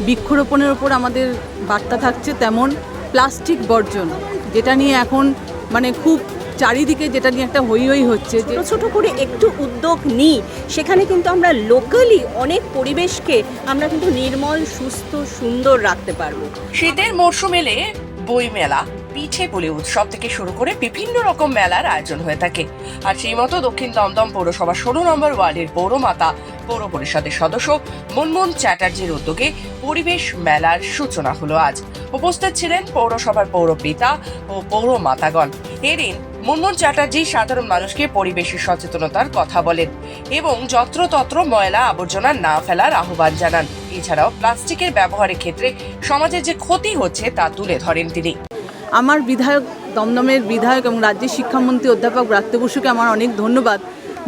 বৃক্ষরোপণের ওপর আমাদের বার্তা থাকছে তেমন প্লাস্টিক বর্জন যেটা নিয়ে এখন মানে খুব চারিদিকে যেটা নিয়ে একটা হই হই হচ্ছে যে ছোট ছোট করে একটু উদ্যোগ নিই সেখানে কিন্তু আমরা লোকালি অনেক পরিবেশকে আমরা কিন্তু নির্মল সুস্থ সুন্দর রাখতে পারব। শীতের মরশুম এলে বই মেলা পিঠে পুলি উৎসব থেকে শুরু করে বিভিন্ন রকম মেলার আয়োজন হয়ে থাকে। আর সেই মতো দক্ষিণ দমদম পৌরসভা ষোলো নম্বর ওয়ার্ডের পৌরমাতা পৌর পরিষদের সদস্য মুনমুন চ্যাটার্জির উদ্যোগে পরিবেশ মেলার সূচনা হলো আজ। উপস্থিত ছিলেন পৌরসভার পৌরপিতা ও পৌরমাতাগণ। এদিন মুনমুন চ্যাটার্জি সাধারণ মানুষকে পরিবেশের সচেতনতার কথা বলেন এবং যত্রতত্র ময়লা আবর্জনা না ফেলার আহ্বান জানান। এছাড়াও প্লাস্টিকের ব্যবহারের ক্ষেত্রে সমাজের যে ক্ষতি হচ্ছে তা তুলে ধরেন তিনি। আমার বিধায়ক, দমদমের বিধায়ক এবং রাজ্যের শিক্ষামন্ত্রী অধ্যাপক ব্রাত্য বসুকে আমার অনেক ধন্যবাদ।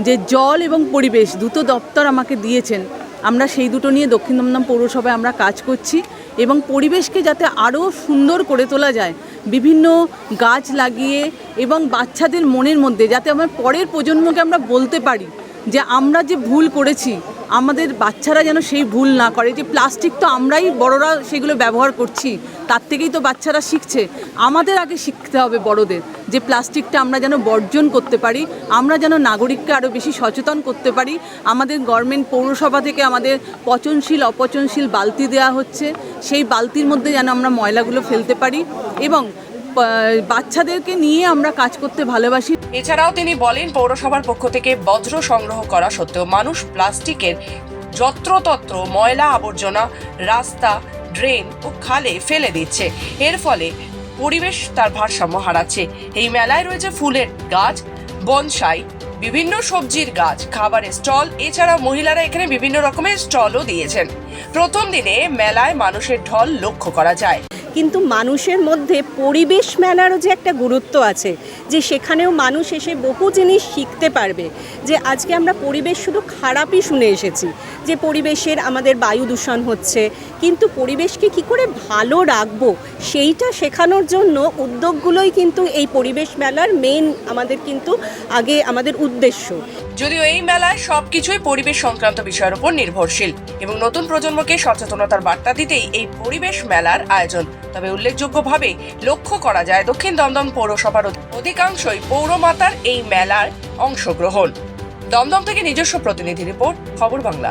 যে জল এবং পরিবেশ দুটো দপ্তর আমাকে দিয়েছেন। আমরা সেই দুটো নিয়ে দক্ষিণ দমদম পৌরসভায় আমরা কাজ করছি এবং পরিবেশকে যাতে আরও সুন্দর করে তোলা যায়, বিভিন্ন গাছ লাগিয়ে এবং বাচ্চাদের মনের মধ্যে যাতে আমার পরের প্রজন্মকে আমরা বলতে পারি যে আমরা যে ভুল করেছি আমাদের বাচ্চারা যেন সেই ভুল না করে। যে প্লাস্টিক তো আমরাই, বড়রা সেগুলো ব্যবহার করছি। তার থেকেই তো বাচ্চারা শিখছে। আমাদের আগে শিখতে হবে বড়দের যে প্লাস্টিকটা আমরা যেন বর্জন করতে পারি, আমরা যেন নাগরিককে আরও বেশি সচেতন করতে পারি। আমাদের গভর্নমেন্ট পৌরসভা থেকে আমাদের পচনশীল, অপচনশীল বালতি দেওয়া হচ্ছে। সেই বালতির মধ্যে যেন আমরা ময়লাগুলো ফেলতে পারি এবং বাচ্চাদেরকে নিয়ে আমরা কাজ করতে ভালোবাসি। এছাড়াও তিনি বলেন, পৌরসভার পক্ষ থেকে বজ্র সংগ্রহ করা সত্ত্বেও মানুষ প্লাস্টিকের যত্রতত্র ময়লা আবর্জনা, রাস্তা, ড্রেন ও খালে ফেলে দিচ্ছে। এর ফলে পরিবেশ তার ভারসাম্য হারাচ্ছে। এই মেলায় রয়েছে ফুলের গাছ, বনসাই, বিভিন্ন সবজির গাছ, খাবারের স্টল। এছাড়া মহিলারা এখানে বিভিন্ন রকমের স্টলও দিয়েছেন। প্রথম দিনে মেলায় মানুষের ঢল লক্ষ্য করা যায়। কিন্তু মানুষের মধ্যে পরিবেশ মেলারও যে একটা গুরুত্ব আছে, যে সেখানেও মানুষ এসে বহু জিনিস শিখতে পারবে। যে আজকে আমরা পরিবেশ শুধু খারাপই শুনে এসেছি, যে পরিবেশের আমাদের বায়ু দূষণ হচ্ছে, কিন্তু পরিবেশকে কি করে ভালো রাখব সেইটা শেখানোর জন্য উদ্যোগগুলোই কিন্তু এই পরিবেশ মেলার মেন আমাদের কিন্তু আগে আমাদের উদ্দেশ্য। যদিও এই মেলায় সবকিছুই পরিবেশ সংক্রান্ত বিষয়ের উপর নির্ভরশীল এবং নতুন প্রজন্মকে সচেতনতার বার্তা দিতেই এই পরিবেশ মেলার আয়োজন। তবে উল্লেখযোগ্যভাবে লক্ষ্য করা যায় দক্ষিণ দমদম পৌরসভার অধিকাংশই পৌরমাতার এই মেলার অংশগ্রহণ। দমদম থেকে নিজস্ব প্রতিনিধি রিপোর্ট, খবর বাংলা।